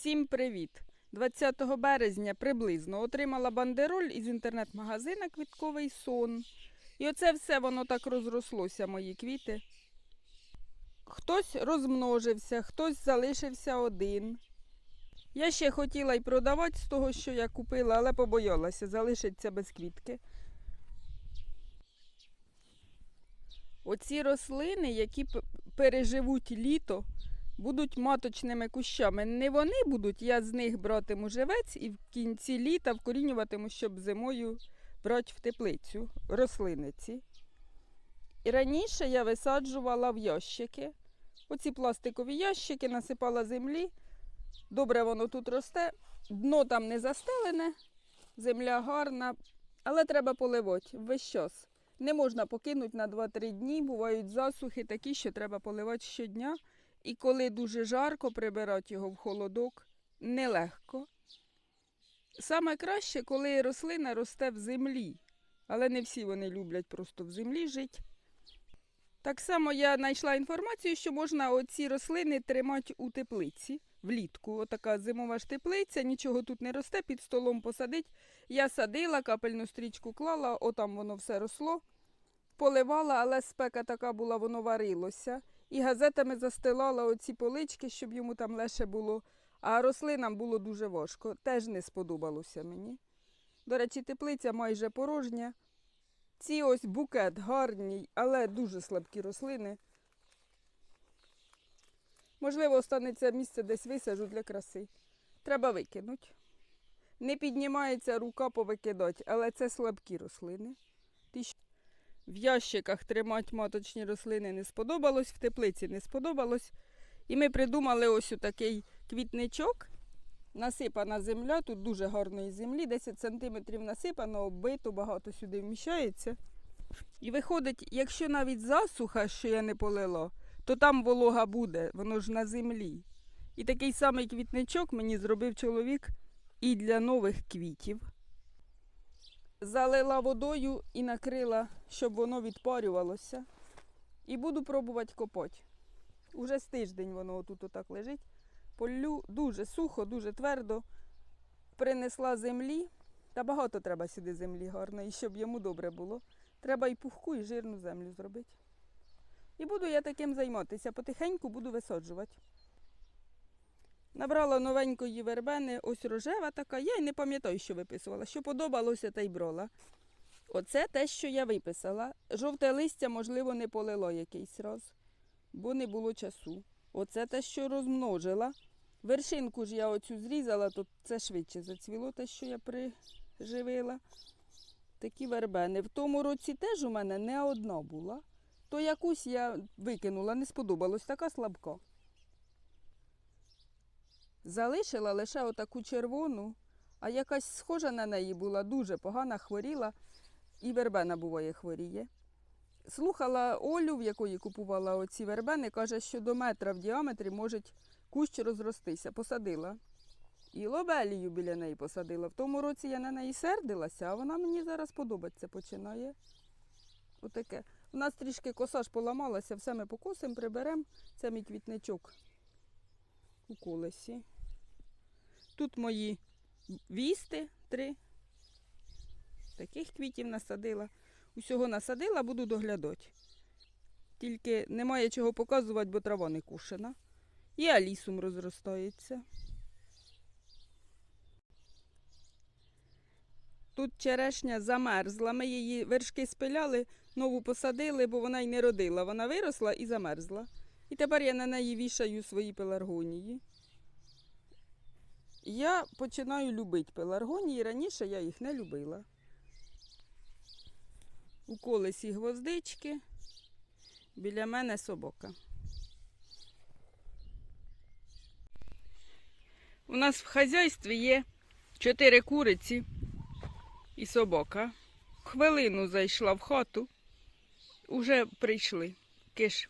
Всім привіт! 20 березня приблизно отримала бандероль із інтернет-магазина Квітковий сон. І оце все воно так розрослося, мої квіти. Хтось розмножився, хтось залишився один. Я ще хотіла й продавати з того, що я купила, але побоялася, залишиться без квітки. Оці рослини, які переживуть літо, будуть маточними кущами. Не вони будуть, я з них братиму живець і в кінці літа вкорінюватиму, щоб зимою брати в теплицю рослиниці. І раніше я висаджувала в ящики. Оці пластикові ящики насипала землі. Добре воно тут росте. Дно там не застелене, земля гарна, але треба поливати весь час. Не можна покинути на 2-3 дні. Бувають засухи такі, що треба поливати щодня. І коли дуже жарко, прибирати його в холодок нелегко. Саме краще, коли рослина росте в землі, але не всі вони люблять просто в землі жити. Так само я знайшла інформацію, що можна оці рослини тримати у теплиці влітку. Отака зимова ж теплиця, нічого тут не росте, під столом посадить. Я садила, капельну стрічку клала, отам воно все росло, поливала, але спека така була, воно варилося. І газетами застилала оці полички, щоб йому там легше було. А рослинам було дуже важко. Теж не сподобалося мені. До речі, теплиця майже порожня. Ці ось букет гарний, але дуже слабкі рослини. Можливо, останеться місце десь висажу для краси. Треба викинути. Не піднімається рука повикидати, але це слабкі рослини. В ящиках тримати маточні рослини не сподобалось, в теплиці не сподобалось. І ми придумали ось такий квітничок. Насипана земля, тут дуже гарної землі, 10 см насипано, оббито, багато сюди вміщається. І виходить, якщо навіть засуха, що я не полила, то там волога буде, воно ж на землі. І такий самий квітничок мені зробив чоловік і для нових квітів. Залила водою і накрила, щоб воно відпарювалося. І буду пробувати копати. Уже з тиждень воно тут отак лежить. Полю дуже сухо, дуже твердо. Принесла землі. Та багато треба сюди землі гарної, щоб йому добре було. Треба і пухку, і жирну землю зробити. І буду я таким займатися. Потихеньку буду висаджувати. Набрала новенької вербени, ось рожева така. Я й не пам'ятаю, що виписувала. Що подобалося, та й брала. Оце те, що я виписала. Жовте листя, можливо, не полило якийсь раз, бо не було часу. Оце те, що розмножила. Вершинку ж я оцю зрізала, то це швидше зацвіло те, що я приживила. Такі вербени. В тому році теж у мене не одна була. То якусь я викинула, не сподобалось, така слабка. Залишила лише отаку червону, а якась схожа на неї була, дуже погана, хворіла, і вербена буває хворіє. Слухала Олю, в якої купувала оці вербени, каже, що до метра в діаметрі може кущ розростися. Посадила. І лобелію біля неї посадила. В тому році я на неї сердилася, а вона мені зараз подобається починає. Отаке. У нас трішки коса ж поламалася, все ми покосимо, приберемо. Це мій квітничок у колесі. Тут мої вісти три. Таких квітів насадила. Усього насадила, буду доглядати. Тільки немає чого показувати, бо трава не кушена. І алісум розростається. Тут черешня замерзла. Ми її вершки спиляли, нову посадили, бо вона й не родила. Вона виросла і замерзла. І тепер я на неї вішаю свої пеларгонії. Я починаю любити пеларгонії. Раніше я їх не любила. У колесі гвоздички. Біля мене собака. У нас в хазяйстві є чотири куриці і собака. Хвилину зайшла в хату. Уже прийшли. Киш.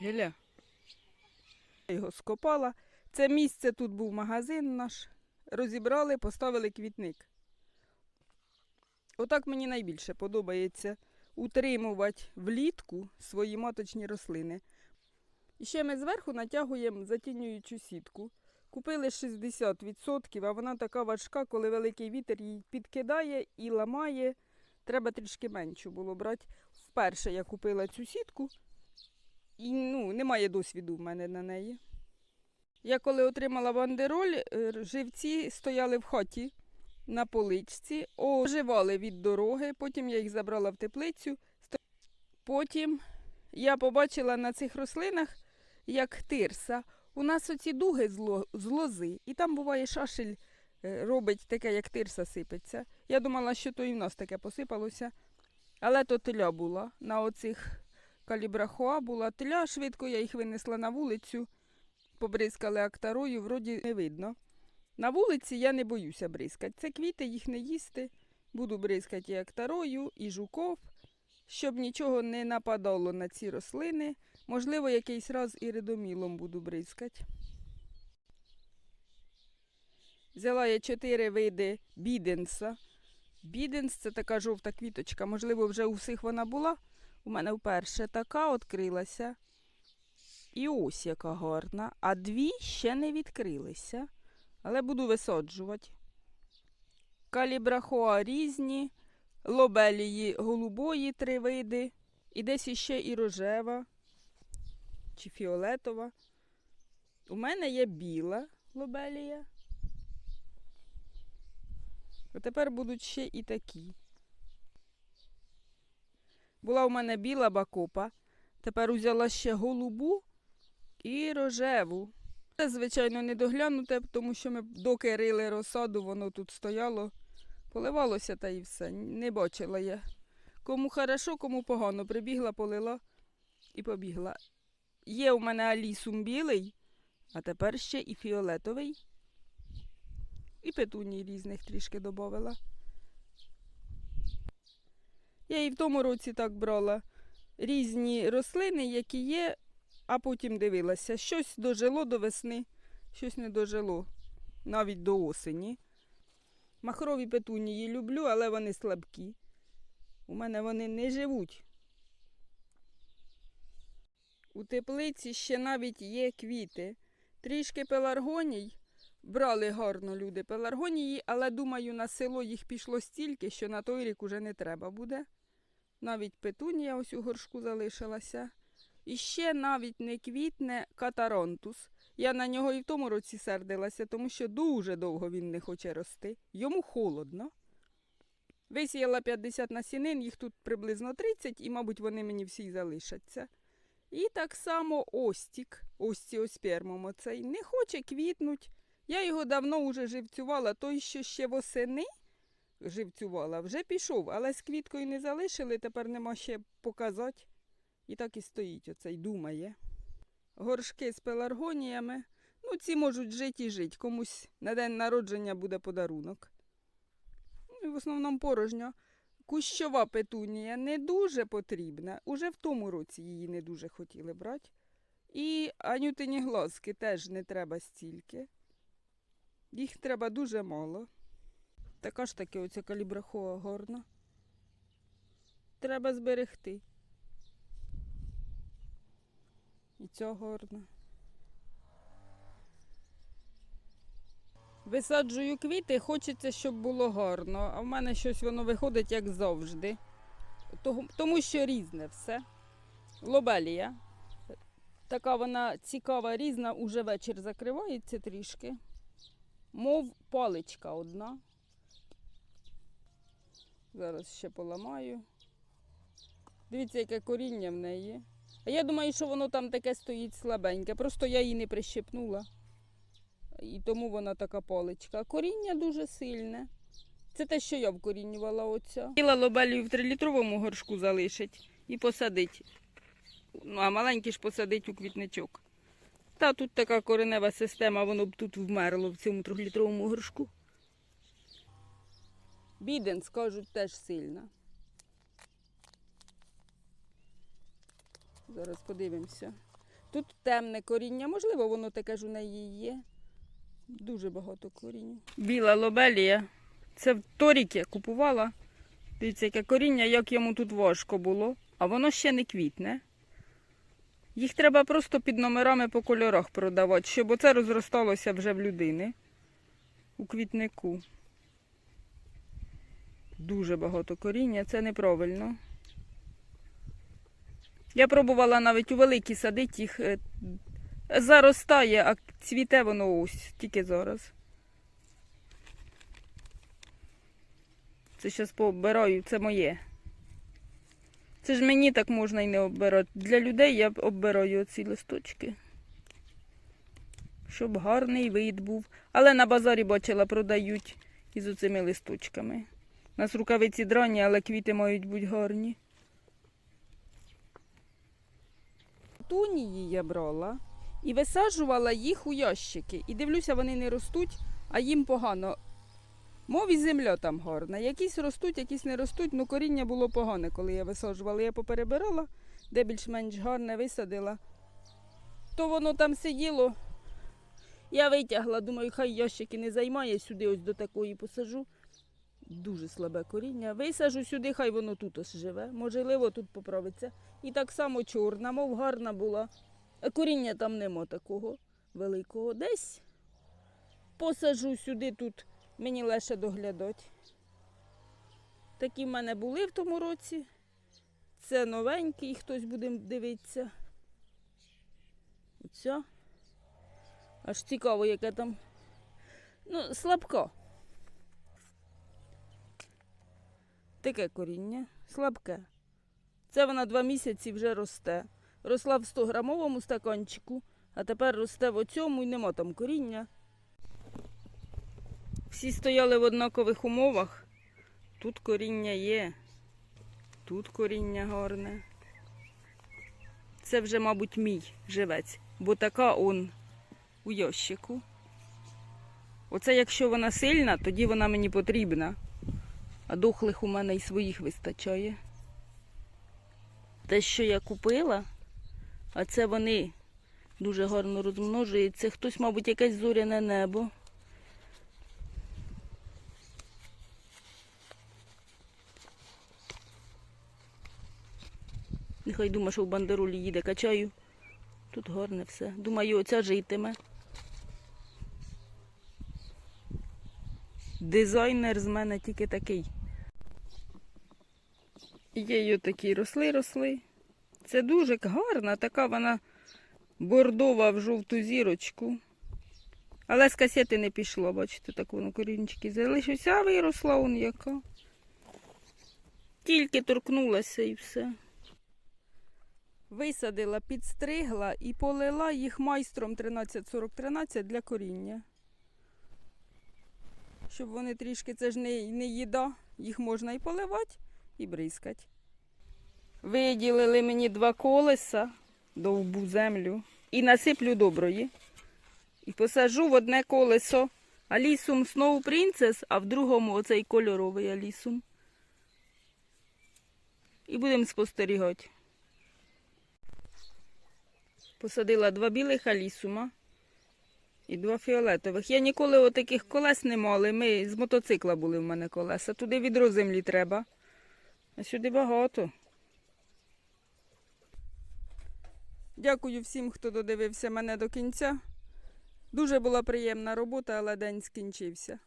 Геля. Його скопала. Це місце тут був магазин наш. Розібрали, поставили квітник. Отак мені найбільше подобається утримувати влітку свої маточні рослини. І ще ми зверху натягуємо затінюючу сітку. Купили 60%, а вона така важка, коли великий вітер її підкидає і ламає. Треба трішки меншу було брати. Вперше я купила цю сітку, і ну, немає досвіду в мене на неї. Я коли отримала бандероль, е, живці стояли в хаті на поличці, оживали від дороги, потім я їх забрала в теплицю. Потім я побачила на цих рослинах, як тирса. У нас оці дуги з лози, і там буває шашель е, робить таке, як тирса сипеться. Я думала, що то і в нас таке посипалося. Але то теля була. На оцих калібрахоа була теля, швидко я їх винесла на вулицю, побризкали актарою, вроді не видно. На вулиці я не боюся бризкати. Це квіти, їх не їсти. Буду бризкати і актарою, і жуков, щоб нічого не нападало на ці рослини. Можливо, якийсь раз і редомілом буду бризкати. Взяла я чотири види біденса. Біденс це така жовта квіточка. Можливо, вже у всіх вона була. У мене вперше така відкрилася. І ось яка гарна. А дві ще не відкрилися. Але буду висаджувати. Калібрахоа різні, лобелії голубої три види. І десь іще і рожева чи фіолетова. У мене є біла лобелія. А тепер будуть ще і такі. Була у мене біла бакопа. Тепер узяла ще голубу і рожеву. Це, звичайно, не доглянуте, тому що ми доки рили розсаду, воно тут стояло, поливалося та і все. Не бачила я. Кому хорошо, кому погано. Прибігла, полила і побігла. Є у мене алісум білий, а тепер ще і фіолетовий. І петуній різних трішки додавала. Я і в тому році так брала різні рослини, які є, а потім дивилася. Щось дожило до весни, щось не дожило, навіть до осені. Махрові петунії люблю, але вони слабкі. У мене вони не живуть. У теплиці ще навіть є квіти. Трішки пеларгоній. Брали гарно люди пеларгонії, але думаю, на село їх пішло стільки, що на той рік уже не треба буде. Навіть петунія ось у горшку залишилася. І ще навіть не квітне катаронтус. Я на нього і в тому році сердилася, тому що дуже довго він не хоче рости. Йому холодно. Висіяла 50 насінин, їх тут приблизно 30, і, мабуть, вони мені всі залишаться. І так само остік, остіоспермом оцей, не хоче квітнуть. Я його давно вже живцювала, той, що ще восени живцювала, вже пішов, але з квіткою не залишили, тепер нема ще показати. І так і стоїть оцей, думає. Горшки з пеларгоніями. Ну, ці можуть жити і жити. Комусь на день народження буде подарунок. Ну, в основному порожньо. Кущова петунія не дуже потрібна. Уже в тому році її не дуже хотіли брати. І анютині глазки теж не треба стільки. Їх треба дуже мало. Така ж таки оця калібрахова горна. Треба зберегти. І ця горна. Висаджую квіти, хочеться, щоб було гарно, а в мене щось воно виходить як завжди. Тому що різне все. Лобелія. Така вона цікава, різна, уже вечір закривається трішки. Мов паличка одна. Зараз ще поламаю. Дивіться, яке коріння в неї. А я думаю, що воно там таке стоїть слабеньке. Просто я її не прищепнула. І тому вона така паличка. Коріння дуже сильне. Це те, що я вкорінювала оця. Хотіла лобелію в трилітровому горшку залишить і посадить. Ну, а маленькі ж посадить у квітничок. Та тут така коренева система, воно б тут вмерло в цьому трьохлітровому горшку. Біден, скажуть, теж сильна. Зараз подивимося. Тут темне коріння, можливо, воно таке ж у неї є. Дуже багато коріння. Біла лобелія. Це в торік я купувала. Дивіться, яке коріння, як йому тут важко було. А воно ще не квітне. Їх треба просто під номерами по кольорах продавати, щоб оце розросталося вже в людини. У квітнику. Дуже багато коріння, це неправильно. Я пробувала навіть у великі садити їх. е, Заростає, а цвіте воно ось, тільки зараз. Це зараз пооббираю, це моє. Це ж мені так можна і не оббирати. Для людей я оббираю ці листочки. Щоб гарний вид був. Але на базарі бачила, продають із оцими листочками. У нас рукавиці драні, але квіти мають бути гарні. Тунії я брала і висаджувала їх у ящики. І дивлюся, вони не ростуть, а їм погано. Мов і земля там гарна. Якісь ростуть, якісь не ростуть. Ну коріння було погане, коли я висаджувала. Я поперебирала, де більш-менш гарне висадила. То воно там сиділо. Я витягла, думаю, хай ящики не займає, сюди ось до такої посажу. Дуже слабе коріння. Висажу сюди, хай воно тут ось живе. Можливо, тут поправиться. І так само чорна, мов гарна була. А коріння там нема такого великого. Десь посажу сюди тут. Мені легше доглядати. Такі в мене були в тому році. Це новенький, хтось буде дивитися. Оця. Аж цікаво, яке там. Ну, слабко. Таке коріння, слабке. Це вона два місяці вже росте. Росла в 100 грамовому стаканчику, а тепер росте в оцьому і нема там коріння. Всі стояли в однакових умовах. Тут коріння є, тут коріння гарне. Це вже, мабуть, мій живець, бо така он у ящику. Оце якщо вона сильна, тоді вона мені потрібна. А дохлих у мене і своїх вистачає. Те, що я купила, а це вони дуже гарно розмножуються. Хтось, мабуть, якесь зоряне небо. Нехай думає, що в бандеролі їде, качаю. Тут гарне все. Думаю, оця житиме. Дизайнер з мене тільки такий. Є такі росли, росли. Це дуже гарна, така вона бордова в жовту зірочку. Але з касети не пішло, бачите, так воно корінчики залишився, а виросла он яка. Тільки торкнулася і все. Висадила, підстригла і полила їх майстром 134013 для коріння. Щоб вони трішки, це ж не, не їда, їх можна і поливати, і бризкати. Виділили мені два колеса, довбу землю, і насиплю доброї. І посажу в одне колесо Алісум Snow Princess, а в другому оцей кольоровий Алісум. І будемо спостерігати. Посадила два білих алісума і два фіолетових. Я ніколи отаких колес не мали. Ми з мотоцикла були в мене колеса. Туди відро землі треба. А сюди багато. Дякую всім, хто додивився мене до кінця. Дуже була приємна робота, але день скінчився.